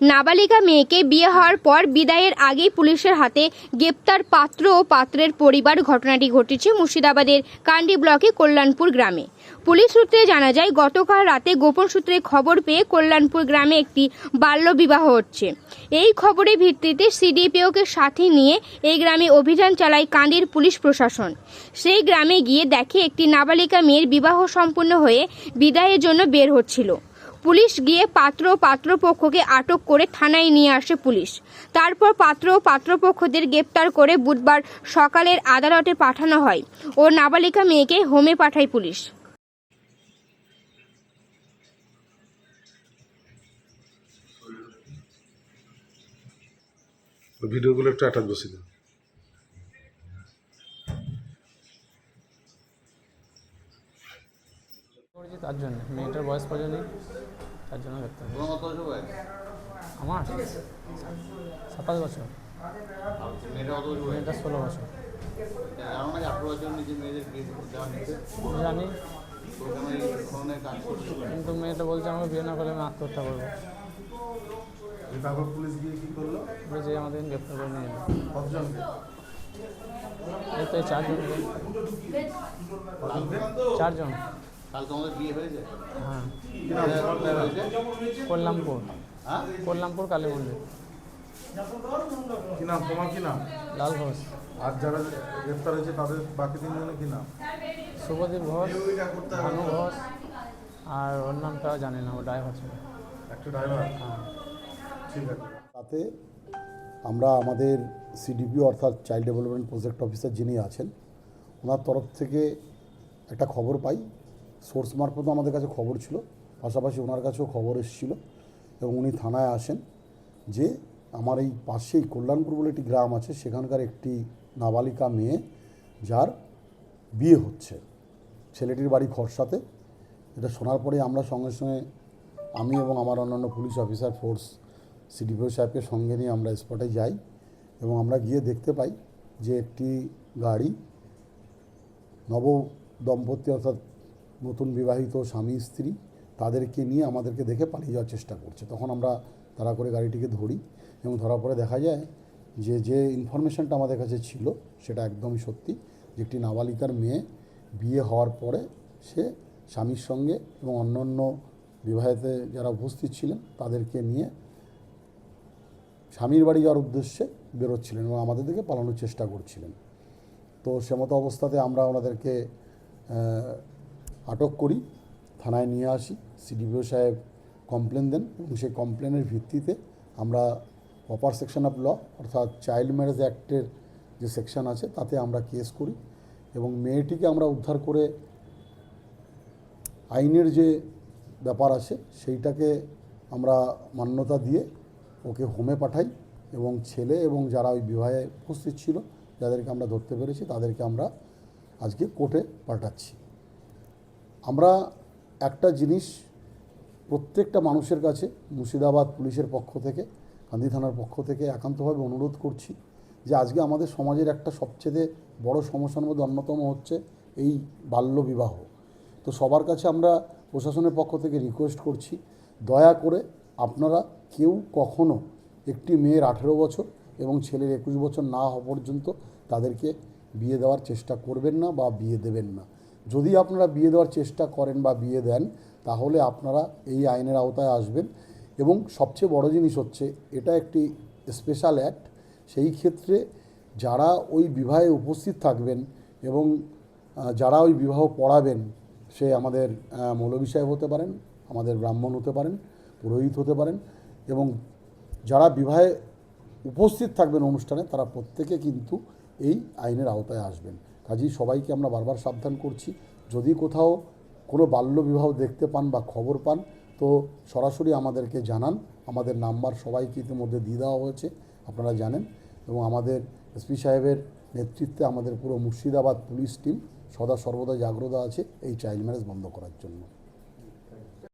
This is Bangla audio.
নাবালিকা মেয়েকে বিয়ে হওয়ার পর বিদায়ের আগেই পুলিশের হাতে গ্রেপ্তার পাত্র ও পাত্রের পরিবার ঘটনাটি ঘটেছে মুর্শিদাবাদের কান্ডি ব্লকে কল্যাণপুর গ্রামে। পুলিশ সূত্রে জানা যায়, গতকাল রাতে গোপন সূত্রে খবর পেয়ে কল্যাণপুর গ্রামে একটি বাল্যবিবাহ হচ্ছে। এই খবরের ভিত্তিতে সিডিপিওকে সাথে নিয়ে এই গ্রামে অভিযান চালায় কান্দির পুলিশ প্রশাসন। সেই গ্রামে গিয়ে দেখে একটি নাবালিকা মেয়ের বিবাহ সম্পূর্ণ হয়ে বিদায়ের জন্য বের হচ্ছিল। পুলিশ গিয়ে পাত্র পাত্রপক্ষকে আটক করে থানায় নিয়ে আসে পুলিশ। তারপর পাত্র পাত্রপক্ষদের গ্রেপ্তার করে বুধবার সকালের আদালতে পাঠানো হয় ও নাবালিকা মেয়েকে হোমে পাঠায় পুলিশ। ভিডিওগুলো একটু অ্যাটাচ বসিয়ে করেছি তার জন্য। মেয়েটার বয়স পর্যন্ত তার জন্য দেখতে হবে কত বছর বয়স? আমার? সাতাশ বছর। মেয়েটা ষোলো বছর। জানো। কিন্তু মেয়েটা বলছে আমাকে বিয়ে না করলে আমি আত্মহত্যা করব। তারপর পুলিশ গিয়ে কি করল? যে আমাদের গ্রেপ্তার করে নিয়ে এলো। কতজনকে? এই তো এই চারজন। বিয়ে হয়েছে? হ্যাঁ। কোথায় কল্যাণপুর। হ্যাঁ? কল্যাণপুর কালী মন্দির। কি নাম? তোমার কি নাম? লাল ঘোষ। আর যারা গ্রেপ্তার হয়েছে তাদের বাকি তিনজনের কি নাম? শুভদীপ ঘোষ ভানু ঘোষ আর ওর নামটা জানি না ও ড্রাইভার ছিল। একটা ড্রাইভার হ্যাঁ। ঠিক আছে। তাতে আমরা আমাদের সিডিপি অর্থাৎ চাইল্ড ডেভেলপমেন্ট প্রজেক্ট অফিসার যিনি আছেন ওনার তরফ থেকে একটা খবর পাই। সোর্স মারফত আমাদের কাছে খবর ছিল। পাশাপাশি ওনার কাছেও খবর এসেছিল এবং উনি থানায় আসেন যে আমার এই পাশেই কল্যাণপুর বলে একটি গ্রাম আছে, সেখানকার একটি নাবালিকা মেয়ে যার বিয়ে হচ্ছে। ছেলেটির বাড়ি খরসাতে। এটা শোনার পরে আমরা সঙ্গে সঙ্গে আমি এবং আমার অন্যান্য পুলিশ অফিসার ফোর্স, সিডিপিও সাহেবকে সঙ্গে নিয়ে আমরা স্পটে যাই এবং আমরা গিয়ে দেখতে পাই যে একটি গাড়ি নব দম্পতি অর্থাৎ নতুন বিবাহিত স্বামী, স্ত্রী তাদেরকে নিয়ে আমাদেরকে দেখে পালিয়ে যাওয়ার চেষ্টা করছে। তখন আমরা তাড়া করে গাড়িটিকে ধরি এবং ধরার পরে দেখা যায় যে যে ইনফরমেশনটা আমাদের কাছে ছিল সেটা একদমই সত্যি যে, একটি নাবালিকার মেয়ে বিয়ে হওয়ার পরে সে স্বামীর সঙ্গে এবং অন্যান্য বিবাহেতে যারা উপস্থিত ছিলেন তাদেরকে নিয়ে স্বামীর বাড়ি যাওয়ার উদ্দেশ্যে বেরোচ্ছিলেন এবং আমাদের দিকে পালানোর চেষ্টা করছিলেন। তো সেমতো অবস্থাতে আমরা ওনাদেরকে আটক করি, থানায় নিয়ে আসি, সিডিপিও সাহেব কমপ্লেন দেন এবং সেই কমপ্লেনের ভিত্তিতে আমরা অপার সেকশন অফ ল অর্থাৎ চাইল্ড ম্যারেজ অ্যাক্টের যে সেকশন আছে, তাতে আমরা কেস করি এবং মেয়েটিকে আমরা উদ্ধার করে আইনের যে ব্যাপার আছে, সেইটাকে আমরা মান্যতা দিয়ে ওকে হোমে পাঠাই এবং ছেলে এবং যারা ওই বিবাহে উপস্থিত ছিল, যাদেরকে আমরা ধরতে পেরেছি, তাদেরকে আমরা আজকে কোর্টে পাঠাচ্ছি। আমরা একটা জিনিস প্রত্যেকটা মানুষের কাছে, মুর্শিদাবাদ পুলিশের পক্ষ থেকে, গান্ধী থানার পক্ষ থেকে একান্তভাবে অনুরোধ করছি যে আজকে আমাদের সমাজের একটা সবচেয়ে বড় সমস্যার মধ্যে অন্যতম হচ্ছে এই বাল্য বিবাহ। তো সবার কাছে আমরা প্রশাসনের পক্ষ থেকে রিকোয়েস্ট করছি, দয়া করে আপনারা কেউ কখনো একটি মেয়ের আঠেরো বছর এবং ছেলের একুশ বছর না হওয়া পর্যন্ত তাদেরকে বিয়ে দেওয়ার চেষ্টা করবেন না বা বিয়ে দেবেন না। যদি আপনারা বিয়ে দেওয়ার চেষ্টা করেন বা বিয়ে দেন, তাহলে আপনারা এই আইনের আওতায় আসবেন। এবং সবচেয়ে বড় জিনিস হচ্ছে, এটা একটি স্পেশাল অ্যাক্ট সেই ক্ষেত্রে যারা ওই বিবাহে উপস্থিত থাকবেন এবং যারা ওই বিবাহ পড়াবেন, সে আমাদের মৌলবী সাহেব হতে পারেন, আমাদের ব্রাহ্মণ হতে পারেন, পুরোহিত হতে পারেন এবং যারা বিবাহে উপস্থিত থাকবেন অনুষ্ঠানে, তারা প্রত্যেকে কিন্তু এই আইনের আওতায় আসবেন। কাজেই সবাইকে আমরা বারবার সাবধান করছি। যদি কোথাও কোনো বাল্যবিবাহ দেখতে পান বা খবর পান, তো সরাসরি আমাদেরকে জানান। আমাদের নাম্বার সবাইকে ইতিমধ্যে দিয়ে দেওয়া হয়েছে, আপনারা জানেন। এবং আমাদের এসপি সাহেবের নেতৃত্বে আমাদের পুরো মুর্শিদাবাদ পুলিশ টিম সদা সর্বদা জাগ্রত আছে এই চাইল্ড ম্যারেজ বন্ধ করার জন্য।